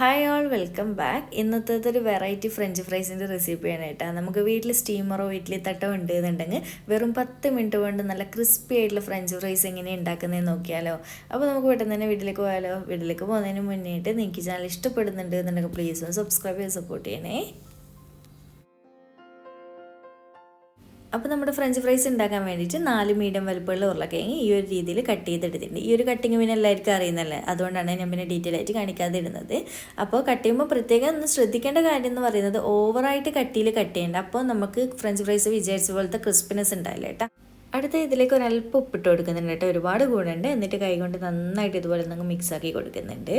Hi all welcome back ഇന്നത്തെ ഒരു variety French ഫ്രൈസിന്റെ റെസിപ്പിയാണ് കേട്ടോ. നമുക്ക് വീട്ടിൽ സ്റ്റീമറോ ഇഡ്ഡലി തട്ടോ ഉണ്ട് എന്നുണ്ടെങ്കിൽ വെറും പത്ത് മിനിറ്റ് കൊണ്ട് നല്ല ക്രിസ്പി ആയിട്ടുള്ള ഫ്രഞ്ച് ഫ്രൈസ് എങ്ങനെ ഉണ്ടാക്കുന്നതെന്ന് നോക്കിയാലോ. അപ്പോൾ നമുക്ക് പെട്ടെന്ന് തന്നെ വീട്ടിലേക്ക് പോയാലോ? വീട്ടിലേക്ക് പോകുന്നതിന് മുന്നേയിട്ട് നിങ്ങൾക്ക് ചാനൽ ഇഷ്ടപ്പെടുന്നുണ്ട് എന്നുണ്ടെങ്കിൽ പ്ലീസ് ഒന്ന് സബ്സ്ക്രൈബ് ചെയ്ത് സപ്പോർട്ട് ചെയ്യണേ. അപ്പോൾ നമ്മുടെ ഫ്രഞ്ച് ഫ്രൈസ് ഉണ്ടാക്കാൻ വേണ്ടിയിട്ട് നാല് മീഡിയം വലുപ്പമുള്ള ഉരുളക്കിഴങ്ങ് ഈ ഒരു രീതിയിൽ കട്ട് ചെയ്തെടുത്തിട്ടുണ്ട്. ഈ ഒരു കട്ടിങ് പിന്നെ എല്ലാവർക്കും അറിയുന്നല്ലേ? അതുകൊണ്ടാണ് ഞാൻ പിന്നെ ഡീറ്റെയിൽ ആയിട്ട് കാണിക്കാതിരുന്നത് അപ്പോൾ കട്ട് ചെയ്യുമ്പോൾ പ്രത്യേകം ഒന്ന് ശ്രദ്ധിക്കേണ്ട കാര്യം എന്ന് പറയുന്നത് ഓവറായിട്ട് കട്ടിയിൽ കട്ട് ചെയ്യേണ്ട. അപ്പോൾ നമുക്ക് ഫ്രഞ്ച് ഫ്രൈസ് വിചാരിച്ച പോലത്തെ ക്രിസ്പിനെസ് ഉണ്ടാവില്ല കേട്ടോ. അടുത്ത ഇതിലേക്ക് ഒരു അല്പം ഉപ്പിട്ട് കൊടുക്കുന്നുണ്ട് കേട്ടോ. ഒരുപാട് കൂടുണ്ട് എന്നിട്ട് കൈകൊണ്ട് നന്നായിട്ട് ഇതുപോലെ നിങ്ങൾ മിക്സ് ആക്കി കൊടുക്കുന്നുണ്ട്.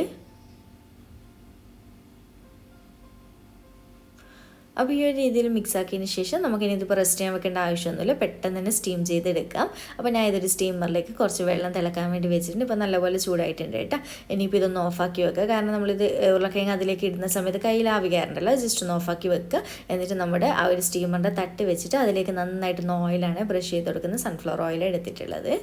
അപ്പോൾ ഈ ഒരു രീതിയിൽ മിക്സ് ആക്കിയതിന് ശേഷം നമുക്കിനി ഇതിപ്പോൾ റെസ്റ്റ് ചെയ്യാൻ വെക്കേണ്ട ആവശ്യമൊന്നുമില്ല. പെട്ടെന്ന് തന്നെ സ്റ്റീം ചെയ്തെടുക്കാം. അപ്പോൾ ഞാൻ ഇതൊരു സ്റ്റീമറിലേക്ക് കുറച്ച് വെള്ളം തിളക്കാൻ വേണ്ടി വെച്ചിട്ടുണ്ട്. ഇപ്പോൾ നല്ലപോലെ ചൂടായിട്ടുണ്ട് കേട്ടോ. ഇനിയിപ്പോൾ ഇതൊന്ന് ഓഫാക്കി വെക്കുക. കാരണം നമ്മളിത് ഉരുളക്കിഴങ്ങ് അതിലേക്ക് ഇടുന്ന സമയത്ത് കയ്യിൽ ആവി കയറണ്ടല്ലോ ജസ്റ്റ് ഒന്ന് ഓഫാക്കി വെക്കുക. എന്നിട്ട് നമ്മുടെ ആ ഒരു സ്റ്റീമറിന്റെ തട്ട് വെച്ചിട്ട് അതിലേക്ക് നന്നായിട്ട് ഓയിലാണ് ബ്രഷ് ചെയ്ത് കൊടുക്കുന്നത് സൺഫ്ലവർ ഓയിൽ എടുത്തിട്ടുള്ളത്.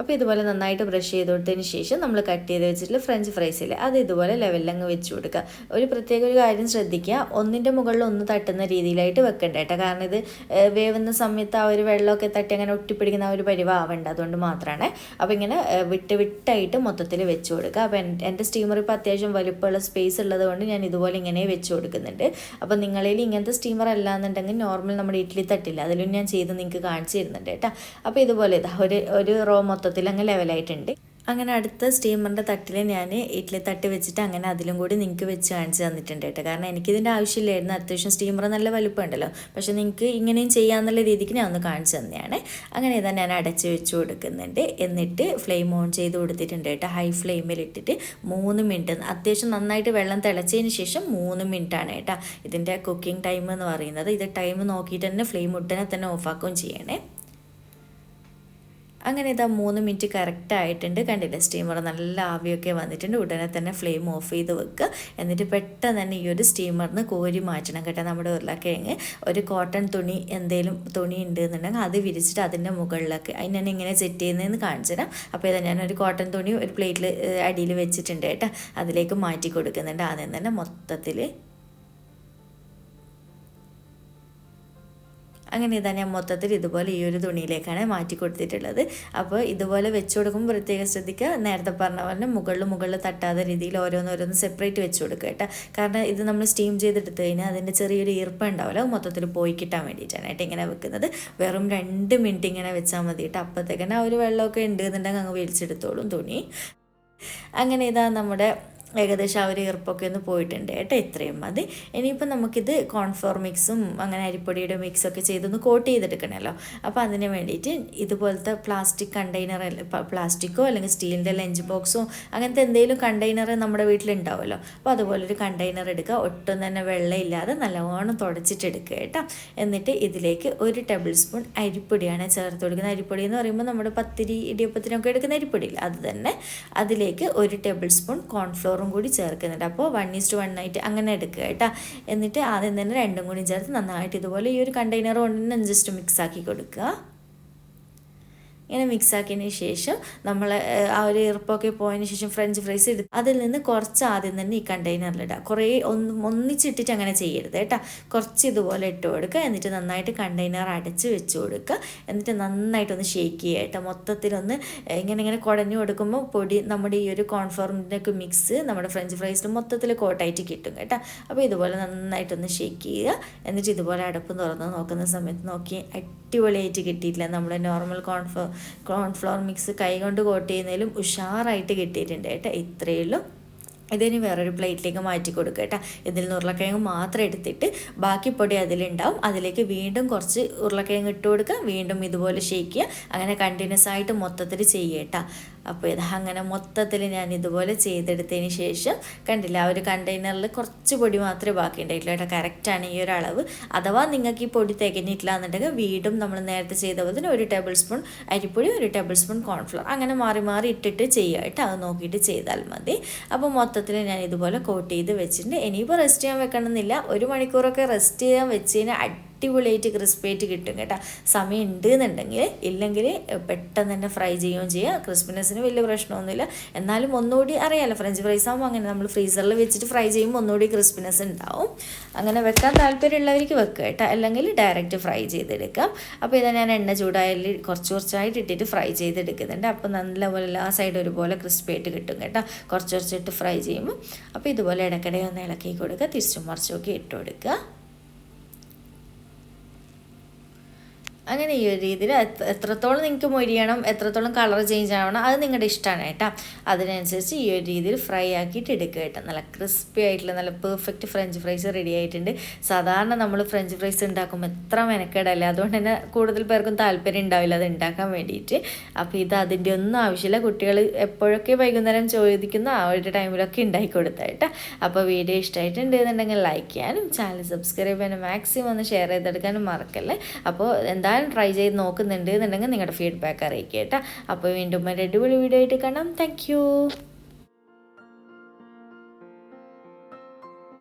അപ്പോൾ ഇതുപോലെ നന്നായിട്ട് ബ്രഷ് ചെയ്ത് കൊടുത്തതിന് ശേഷം നമ്മൾ കട്ട് ചെയ്ത് വെച്ചിട്ടുള്ള ഫ്രഞ്ച് ഫ്രൈസ് ഇല്ലേ അത് ഇതുപോലെ ലെവലിലങ്ങ് വെച്ച് കൊടുക്കുക. ഒരു പ്രത്യേക ഒരു കാര്യം ശ്രദ്ധിക്കുക ഒന്നിന്റെ മുകളിൽ ഒന്ന് തട്ടുന്ന രീതിയിലായിട്ട് വെക്കണ്ട കേട്ടോ. കാരണം ഇത് വേവുന്ന സമയത്ത് ആ ഒരു വെള്ളമൊക്കെ തട്ടി അങ്ങനെ ഒട്ടിപ്പിടിക്കുന്ന ആ ഒരു പരിവാവണ്ട അതുകൊണ്ട് മാത്രമാണ് അപ്പോൾ ഇങ്ങനെ വിട്ട് വിട്ടായിട്ട് മൊത്തത്തിൽ വെച്ച് കൊടുക്കുക. അപ്പോൾ എന്റെ സ്റ്റീമർ ഇപ്പോൾ അത്യാവശ്യം വലുപ്പമുള്ള സ്പേസ് ഉള്ളത് കൊണ്ട് ഞാൻ ഇതുപോലെ ഇങ്ങനെ വെച്ച് കൊടുക്കുന്നുണ്ട്. അപ്പോൾ നിങ്ങളിൽ ഇങ്ങനത്തെ സ്റ്റീമർ അല്ല എന്നുണ്ടെങ്കിൽ നോർമൽ നമ്മുടെ ഇഡ്ഡലി തട്ടില്ല. അതിലും ഞാൻ ചെയ്ത് നിങ്ങൾക്ക് കാണിച്ചു തരുന്നുണ്ട് കേട്ടോ. അപ്പോൾ ഇതുപോലെ ഇതാ ഒരു ഒരു റോ മൊത്തത്തിൽ അങ്ങ് ലെവലായിട്ടുണ്ട്. അങ്ങനെ അടുത്ത സ്റ്റീമറിന്റെ തട്ടിൽ ഞാൻ ഇഡ്ഡലി തട്ട് വെച്ചിട്ട് അങ്ങനെ അതിലും കൂടി നിങ്ങൾക്ക് വെച്ച് കാണിച്ച് തന്നിട്ടുണ്ട് കേട്ടോ. കാരണം എനിക്കിതിന്റെ ആവശ്യമില്ലായിരുന്നു. അത്യാവശ്യം സ്റ്റീമർ നല്ല വലുപ്പമുണ്ടല്ലോ. പക്ഷെ നിങ്ങൾക്ക് ഇങ്ങനെയും ചെയ്യാമെന്നുള്ള രീതിക്ക് ഞാൻ ഒന്ന് കാണിച്ചു തന്നെയാണ്. അങ്ങനെ ഇതാ ഞാൻ അടച്ച് വെച്ച് കൊടുക്കുന്നുണ്ട്. എന്നിട്ട് ഫ്ലെയിം ഓൺ ചെയ്ത് കൊടുത്തിട്ടുണ്ട് കേട്ടോ. ഹൈ ഫ്ലെയിമിൽ ഇട്ടിട്ട് മൂന്ന് മിനിറ്റ്. അത്യാവശ്യം നന്നായിട്ട് വെള്ളം തിളച്ചതിന് ശേഷം മൂന്ന് മിനിറ്റാണ് കേട്ടോ. ഇതിന്റെ കുക്കിംഗ് ടൈം എന്ന് പറയുന്നത്. ഇത് ടൈം നോക്കിയിട്ട് തന്നെ ഫ്ലെയിം ഉടനെ തന്നെ ഓഫാക്കുകയും ചെയ്യണേ. അങ്ങനെ ഇതാ മൂന്ന് മിനിറ്റ് കറക്റ്റ് ആയിട്ടുണ്ട്. കണ്ടില്ല? സ്റ്റീമർ നല്ല ആവിയൊക്കെ വന്നിട്ടുണ്ട്. ഉടനെ തന്നെ ഫ്ലെയിം ഓഫ് ചെയ്ത് വെക്കുക എന്നിട്ട് പെട്ടെന്ന് തന്നെ ഈ ഒരു സ്റ്റീമറിന് കോരി മാറ്റണം കേട്ടോ നമ്മുടെ ഉരുളക്കിഴങ്ങ്. ഒരു കോട്ടൺ തുണി എന്തെങ്കിലും തുണി ഉണ്ട് എന്നുണ്ടെങ്കിൽ അത് വിരിച്ചിട്ട് അതിന്റെ മുകളിലൊക്കെ അതിന് ഞാൻ ഇങ്ങനെ സെറ്റ് ചെയ്യുന്നതെന്ന് കാണിച്ചു തരാം അപ്പോൾ ഇതാ ഞാൻ ഒരു കോട്ടൺ തുണി ഒരു പ്ലേറ്റിൽ അടിയിൽ വെച്ചിട്ടുണ്ട് കേട്ടോ. അതിലേക്ക് മാറ്റി കൊടുക്കുന്നുണ്ട്. ആദ്യം തന്നെ മൊത്തത്തിൽ അങ്ങനെ ഇതാ ഞാൻ മൊത്തത്തിൽ ഇതുപോലെ ഈ ഒരു തുണിയിലേക്കാണ് മാറ്റി കൊടുത്തിട്ടുള്ളത്. അപ്പോൾ ഇതുപോലെ വെച്ച് കൊടുക്കുമ്പോൾ പ്രത്യേകം ശ്രദ്ധിക്കുക. നേരത്തെ പറഞ്ഞ പോലെ മുകളിൽ മുകളിൽ തട്ടാത്ത രീതിയിൽ ഓരോന്നോരോന്ന് സെപ്പറേറ്റ് വെച്ച് കൊടുക്കുക കേട്ടോ. കാരണം ഇത് നമ്മൾ സ്റ്റീം ചെയ്തെടുത്ത് കഴിഞ്ഞാൽ അതിന്റെ ചെറിയൊരു ഈർപ്പം ഉണ്ടാവില്ല. മൊത്തത്തിൽ പോയി കിട്ടാൻ വേണ്ടിയിട്ടാണ് കേട്ടോ ഇങ്ങനെ വെക്കുന്നത്. വെറും രണ്ട് മിനിറ്റ് ഇങ്ങനെ വെച്ചാൽ മതി കേട്ടോ. അപ്പോഴത്തേക്കന്നെ ആ ഒരു വെള്ളമൊക്കെ ഉണ്ട് എന്നുണ്ടെങ്കിൽ അങ്ങ് വലിച്ചെടുത്തോളും തുണി. അങ്ങനെ ഇതാ നമ്മുടെ ഏകദേശം ഒരു ഈർപ്പൊക്കെ ഒന്ന് പോയിട്ടുണ്ട് കേട്ടോ ഇത്രയും മതി. ഇനിയിപ്പോൾ നമുക്കിത് കോൺഫ്ലോർ മിക്സും അങ്ങനെ അരിപ്പൊടിയുടെ മിക്സൊക്കെ ചെയ്തൊന്ന് കോട്ട് ചെയ്തെടുക്കണമല്ലോ അപ്പോൾ അതിന് വേണ്ടിയിട്ട് ഇതുപോലത്തെ പ്ലാസ്റ്റിക് കണ്ടെയ്നർ പ്ലാസ്റ്റിക്കോ അല്ലെങ്കിൽ സ്റ്റീലിന്റെ ലഞ്ച് ബോക്സോ അങ്ങനത്തെ എന്തെങ്കിലും കണ്ടെയ്നർ നമ്മുടെ വീട്ടിലുണ്ടാവുമല്ലോ. അപ്പോൾ അതുപോലൊരു കണ്ടെയ്നർ എടുക്കുക. ഒട്ടും തന്നെ വെള്ളമില്ലാതെ നല്ലവണ്ണം തുടച്ചിട്ട് എടുക്കുക കേട്ടോ. എന്നിട്ട് ഇതിലേക്ക് ഒരു ടേബിൾ സ്പൂൺ അരിപ്പൊടിയാണ് ചേർത്ത് കൊടുക്കുന്നത്. അരിപ്പൊടി എന്ന് പറയുമ്പോൾ നമ്മുടെ പത്തിരി ഇടിയപ്പത്തിനൊക്കെ എടുക്കുന്ന അരിപ്പൊടിയില്ല? അത് തന്നെ. അതിലേക്ക് ഒരു ടേബിൾ സ്പൂൺ കോൺഫ്ലോറും കൂടി ചേർക്കുന്നുണ്ട്. അപ്പോൾ വൺ ഈസ്റ്റ് വൺ ആയിട്ട് അങ്ങനെ എടുക്കുക കേട്ടോ. എന്നിട്ട് ആദ്യം തന്നെ രണ്ടും കൂടി ചേർത്ത് നന്നായിട്ട് ഇതുപോലെ ഈ ഒരു കണ്ടെയ്നർ കൊണ്ട് തന്നെ ജസ്റ്റ് മിക്സ് ആക്കി കൊടുക്കുക. ഇങ്ങനെ മിക്സ് ആക്കിയതിന് ശേഷം നമ്മൾ ആ ഒരു ഇറപ്പൊക്കെ പോയതിന് ശേഷം ഫ്രഞ്ച് ഫ്രൈസ് എടുത്ത് അതിൽ നിന്ന് കുറച്ച് ആദ്യം തന്നെ ഈ കണ്ടെയ്നറിൽ കണ്ടെയ്നറിലിടുക കുറേ ഒന്ന് ഒന്നിച്ചിട്ടിട്ട് അങ്ങനെ ചെയ്യരുത് കേട്ടോ. കുറച്ച് ഇതുപോലെ ഇട്ട് കൊടുക്കുക. എന്നിട്ട് നന്നായിട്ട് കണ്ടെയ്നർ അടച്ച് വെച്ച് കൊടുക്കുക. എന്നിട്ട് നന്നായിട്ടൊന്ന് ഷേക്ക് ചെയ്യുക കേട്ടോ. മൊത്തത്തിലൊന്ന് ഇങ്ങനെ ഇങ്ങനെ കുടഞ്ഞു കൊടുക്കുമ്പോൾ പൊടി നമ്മുടെ ഈ ഒരു കോൺഫോർമിന്റെ ഒക്കെ മിക്സ് നമ്മുടെ ഫ്രഞ്ച് ഫ്രൈസിൽ മൊത്തത്തിൽ കോട്ടായിട്ട് കിട്ടും കേട്ടോ. അപ്പോൾ ഇതുപോലെ നന്നായിട്ടൊന്ന് ഷേക്ക് ചെയ്യുക. എന്നിട്ട് ഇതുപോലെ അടപ്പ് തുറന്ന് നോക്കുന്ന സമയത്ത് നോക്കി അടിപൊളിയായിട്ട് കിട്ടിയിട്ടില്ല. നമ്മുടെ നോർമൽ കോൺഫ്ലോ കോൺഫ്ലോർ മിക്സ് കൈകൊണ്ട് കോട്ട് ചെയ്യുന്നതിലും ഉഷാറായിട്ട് കിട്ടിയിട്ടുണ്ട് കേട്ടോ. ഇത്രയേ ഉള്ളൂ. ഇതിന് വേറൊരു പ്ലേറ്റിലേക്ക് മാറ്റി കൊടുക്കുക കേട്ടോ. ഇതിൽ നിന്ന് ഉരുളക്കിഴങ്ങ് മാത്രം എടുത്തിട്ട് ബാക്കി പൊടി അതിലുണ്ടാവും. അതിലേക്ക് വീണ്ടും കുറച്ച് ഉരുളക്കിഴങ്ങ് ഇട്ട് കൊടുക്കുക. വീണ്ടും ഇതുപോലെ ഷേക്ക് ചെയ്യുക. അങ്ങനെ കണ്ടിന്യൂസ് ആയിട്ട് മൊത്തത്തിൽ ചെയ്യുക കേട്ടോ. അപ്പോൾ ഇത് അങ്ങനെ മൊത്തത്തിൽ ഞാൻ ഇതുപോലെ ചെയ്തെടുത്തതിന് ശേഷം കണ്ടില്ല ആ ഒരു കണ്ടെയ്നറിൽ കുറച്ച് പൊടി മാത്രമേ ബാക്കി ഉണ്ടായിട്ടുള്ളൂ കേട്ടോ. കറക്റ്റാണ് ഈ ഒരു അളവ്. അഥവാ നിങ്ങൾക്ക് ഈ പൊടി തികഞ്ഞിട്ടില്ല എന്നുണ്ടെങ്കിൽ വീണ്ടും നമ്മൾ നേരത്തെ ചെയ്ത പോലെ തന്നെ ഒരു ടേബിൾ സ്പൂൺ അരിപ്പൊടി ഒരു ടേബിൾ സ്പൂൺ കോൺഫ്ലവർ അങ്ങനെ മാറി മാറി ഇട്ടിട്ട് ചെയ്യുക കേട്ടോ. അത് നോക്കിയിട്ട് ചെയ്താൽ മതി. അപ്പോൾ മൊത്തത്തിൽ ഞാൻ ഇതുപോലെ കോട്ട് ചെയ്ത് വെച്ചിട്ടുണ്ട്. ഇനിയിപ്പോൾ റെസ്റ്റ് ചെയ്യാൻ വെക്കണമെന്നില്ല. ഒരു മണിക്കൂറൊക്കെ റെസ്റ്റ് ചെയ്യാൻ വെച്ച് കഴിഞ്ഞാൽ അടിപൊളിയായിട്ട് ക്രിസ്പിയായിട്ട് കിട്ടും കേട്ടോ. സമയം ഉണ്ട് എന്നുണ്ടെങ്കിൽ ഇല്ലെങ്കിൽ പെട്ടെന്ന് തന്നെ ഫ്രൈ ചെയ്യുകയും ചെയ്യുക ക്രിസ്പിനെസ്സിന് വലിയ പ്രശ്നമൊന്നുമില്ല. എന്നാലും ഒന്നുകൂടി അറിയാമല്ലോ ഫ്രഞ്ച് ഫ്രൈസ് ആകുമ്പോൾ അങ്ങനെ നമ്മൾ ഫ്രീസറിൽ വെച്ചിട്ട് ഫ്രൈ ചെയ്യുമ്പോൾ ഒന്നുകൂടി ക്രിസ്പിനെസ് ഉണ്ടാവും. അങ്ങനെ വെക്കാൻ താല്പര്യമുള്ളവർക്ക് വെക്കുക കേട്ടോ. അല്ലെങ്കിൽ ഡയറക്റ്റ് ഫ്രൈ ചെയ്തെടുക്കാം. അപ്പോൾ ഇത് ഞാൻ എണ്ണ ചൂടായാൽ കുറച്ച് കുറച്ചായിട്ട് ഇട്ടിട്ട് ഫ്രൈ ചെയ്തെടുക്കുന്നുണ്ട്. അപ്പോൾ നല്ലപോലെ എല്ലാ സൈഡും ഒരുപോലെ ക്രിസ്പി ആയിട്ട് കിട്ടും കേട്ടോ. കുറച്ച് കുറച്ചിട്ട് ഫ്രൈ ചെയ്യുമ്പോൾ അപ്പോൾ ഇതുപോലെ ഇടയ്ക്കിടെ ഒന്ന് ഇളക്കി കൊടുക്കുക. തിരിച്ചും മറിച്ചും ഒക്കെ ഇട്ട് കൊടുക്കുക. അങ്ങനെ ഈ ഒരു രീതിയിൽ എത്രത്തോളം നിങ്ങൾക്ക് മൊരിയണം എത്രത്തോളം കളർ ചേഞ്ച് ആവണം അത് നിങ്ങളുടെ ഇഷ്ടമാണ് കേട്ടോ. അതിനനുസരിച്ച് ഈ ഒരു രീതിയിൽ ഫ്രൈ ആക്കിയിട്ട് എടുക്കുക കേട്ടോ. നല്ല ക്രിസ്പി ആയിട്ടുള്ള നല്ല പെർഫെക്റ്റ് ഫ്രഞ്ച് ഫ്രൈസ് റെഡി ആയിട്ടുണ്ട്. സാധാരണ നമ്മൾ ഫ്രഞ്ച് ഫ്രൈസ് ഉണ്ടാക്കുമ്പോൾ എത്ര മെനക്കേടല്ലേ? അതുകൊണ്ട് തന്നെ കൂടുതൽ പേർക്കും താല്പര്യം ഉണ്ടാവില്ല അത് ഉണ്ടാക്കാൻ വേണ്ടിയിട്ട്. അപ്പോൾ ഇത് അതിന്റെ ഒന്നും ആവശ്യമില്ല. കുട്ടികൾ എപ്പോഴൊക്കെ വൈകുന്നേരം ചോദിക്കുന്ന ആ ഒരു ടൈമിലൊക്കെ ഉണ്ടാക്കി കൊടുത്തായിട്ട് അപ്പോൾ വീഡിയോ ഇഷ്ടമായിട്ടുണ്ട് എന്നുണ്ടെങ്കിൽ ലൈക്ക് ചെയ്യാനും ചാനൽ സബ്സ്ക്രൈബ് ചെയ്യാനും മാക്സിമം ഒന്ന് ഷെയർ ചെയ്തെടുക്കാനും മറക്കല്ലേ? അപ്പോൾ എന്താ എന്തായാലും ട്രൈ ചെയ്ത് നോക്കുന്നുണ്ട് എന്നുണ്ടെങ്കിൽ നിങ്ങളുടെ ഫീഡ്ബാക്ക് അറിയിക്കുക കേട്ടോ. അപ്പോൾ വീണ്ടും ഒരു അടിപൊളി വീഡിയോ ആയിട്ട് കാണാം. താങ്ക്